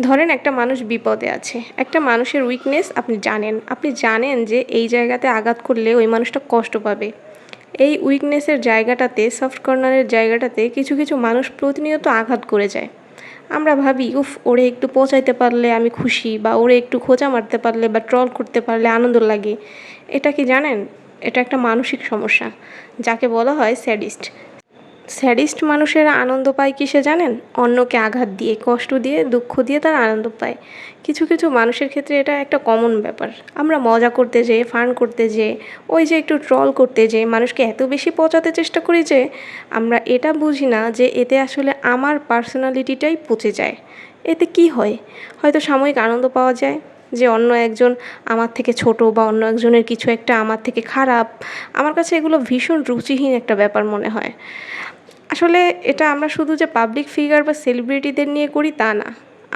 ধরেন একটা মানুষ বিপদে আছে, একটা মানুষের উইকনেস আপনি জানেন আপনি জানেন যে এই জায়গাতে আঘাত করলে ওই মানুষটা কষ্ট পাবে। এই উইকনেসের জায়গাটাতে সফট কর্নারের জায়গাটাতে কিছু কিছু মানুষ প্রতিনিয়ত আঘাত করে যায়। আমরা ভাবি, উফ, ওরে একটু পচাইতে পারলে আমি খুশি বা ওরে একটু খোঁচা মারতে পারলে বা ট্রল করতে পারলে আনন্দ লাগে। এটা কি জানেন? এটা একটা মানসিক সমস্যা, যাকে বলা হয় স্যাডিস্ট স্যাডিস্ট মানুষেরা আনন্দ পায় কিসে জানেন? অন্যকে আঘাত দিয়ে, কষ্ট দিয়ে, দুঃখ দিয়ে তারা আনন্দ পায়। কিছু কিছু মানুষের ক্ষেত্রে এটা একটা কমন ব্যাপার। আমরা মজা করতে যেয়ে ফান করতে যেয়ে, ওই যে একটু ট্রল করতে যেয়ে, মানুষকে এত বেশি পচাতে চেষ্টা করি যে, আমরা এটা বুঝি না যে এতে আসলে আমার পার্সোনালিটিটাই পচে যায়। এতে কি হয়? হয়তো সাময়িক আনন্দ পাওয়া যায় যে অন্য একজন আমার থেকে ছোট বা অন্য একজনের কিছু একটা আমার থেকে খারাপ। আমার কাছে এগুলো ভীষণ রুচিহীন একটা ব্যাপার মনে হয়। আসলে এটা আমরা শুধু যে পাবলিক ফিগার বা সেলিব্রিটিদের নিয়ে করি তা না,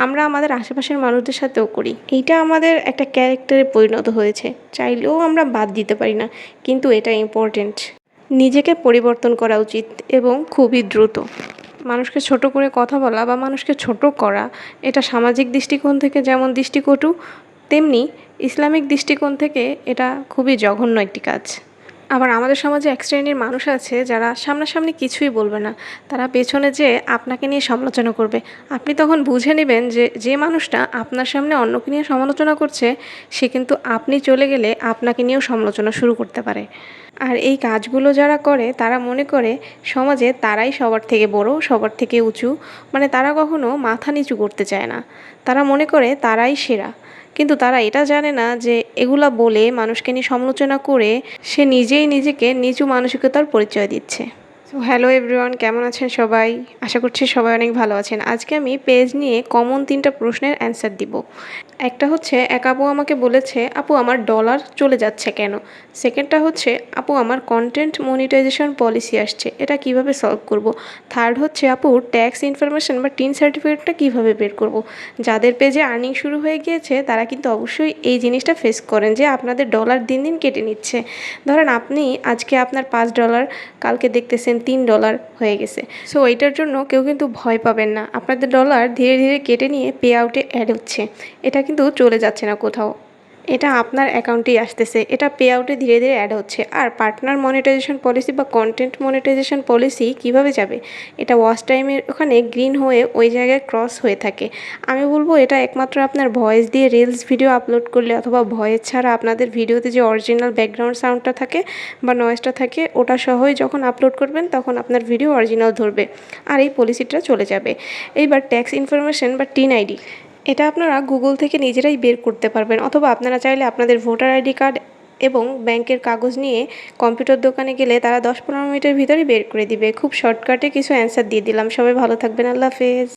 আমরা আমাদের আশেপাশের মানুষদের সাথেও করি। এইটা আমাদের একটা ক্যারেক্টারে পরিণত হয়েছে, চাইলেও আমরা বাদ দিতে পারি না, কিন্তু এটা ইম্পর্টেন্ট নিজেকে পরিবর্তন করা উচিত এবং খুবই দ্রুত। মানুষকে ছোট করে কথা বলা বা মানুষকে ছোট করা, এটা সামাজিক দৃষ্টিকোণ থেকে যেমন দৃষ্টিকটু, তেমনি ইসলামিক দৃষ্টিকোণ থেকে এটা খুবই জঘন্য একটি কাজ। আবার আমাদের সমাজে এক শ্রেণির মানুষ আছে যারা সামনাসামনি কিছুই বলবে না। তারা পেছনে যে আপনাকে নিয়ে সমালোচনা করবে। আপনি তখন বুঝে নেবেন যে যে মানুষটা আপনার সামনে অন্যকে নিয়ে সমালোচনা করছে, সে কিন্তু আপনি চলে গেলে আপনাকে নিয়েও সমালোচনা শুরু করতে পারে। আর এই কাজগুলো যারা করে, তারা মনে করে সমাজে তারাই সবার থেকে বড়, সবার থেকে উঁচু। মানে তারা কখনো মাথা নিচু করতে চায় না। তারা মনে করে তারাই সেরা। কিন্তু তারা এটা জানে না যে এগুলা বলে মানুষকে নিয়ে সমালোচনা করে সে নিজেই নিজেকে নিচু মানসিকতার পরিচয় দিচ্ছে। সো হ্যালো এভরিওয়ান কেমন আছেন সবাই? আশা করছি সবাই অনেক ভালো আছেন। আজকে আমি পেজ নিয়ে কমন তিনটা প্রশ্নের অ্যান্সার দিব। একটা হচ্ছে, এক আপু আমাকে বলেছে, আপু, আমার ডলার চলে যাচ্ছে কেন? সেকেন্ডটা হচ্ছে, আপু, আমার কন্টেন্ট মনিটাইজেশন পলিসি আসছে, এটা কীভাবে সলভ করব? থার্ড হচ্ছে, আপু ট্যাক্স ইনফরমেশন বা টিন সার্টিফিকেটটা কীভাবে বের করব? যাদের পেজে আর্নিং শুরু হয়ে গিয়েছে, তারা কিন্তু অবশ্যই এই জিনিসটা ফেস করেন যে আপনাদের ডলার দিন দিন কেটে নিচ্ছে। ধরেন আপনি আজকে আপনার পাঁচ ডলার কালকে দেখতেছেন তিন ডলার হয়ে গেছে। সো এইটার জন্য কেউ কিন্তু ভয় পাবেন না। আপনাদের ডলার ধীরে ধীরে কেটে নিয়ে পে আউটে অ্যাড হচ্ছে। এটা কিন্তু চলে যাচ্ছে না কোথাও। এটা আপনার অ্যাকাউন্টেই আসতেছে। এটা পে আউটে ধীরে ধীরে অ্যাড হচ্ছে। আর পার্টনার মনিটাইজেশন পলিসি বা কন্টেন্ট মনিটাইজেশন পলিসি কীভাবে যাবে? এটা ওয়াচ টাইমের ওখানে গ্রিন হয়ে ওই জায়গায় ক্রস হয়ে থাকে। আমি বলব, এটা একমাত্র আপনার ভয়েস দিয়ে রিলস ভিডিও আপলোড করলে অথবা ভয়েস ছাড়া আপনাদের ভিডিওতে যে অরিজিনাল ব্যাকগ্রাউন্ড সাউন্ডটা থাকে বা নয়েজটা থাকে, ওটা সহই যখন আপলোড করবেন, তখন আপনার ভিডিও অরিজিনাল ধরবে। আর এই পলিসিটা চলে যাবে। এইবার ট্যাক্স ইনফরমেশন বা টিন আইডি এটা আপনারা গুগল থেকে নিজেরাই বের করতে পারবেন, অথবা আপনারা চাইলে আপনাদের ভোটার আইডি কার্ড এবং ব্যাংকের কাগজ নিয়ে কম্পিউটার দোকানে গেলে তারা দশ পনেরো মিনিটের ভিতরে বের করে দিবে। খুব শর্টকাটে কিছু অ্যান্সার দিয়ে দিলাম। সবাই ভালো থাকবেন। আল্লাহ হাফেজ।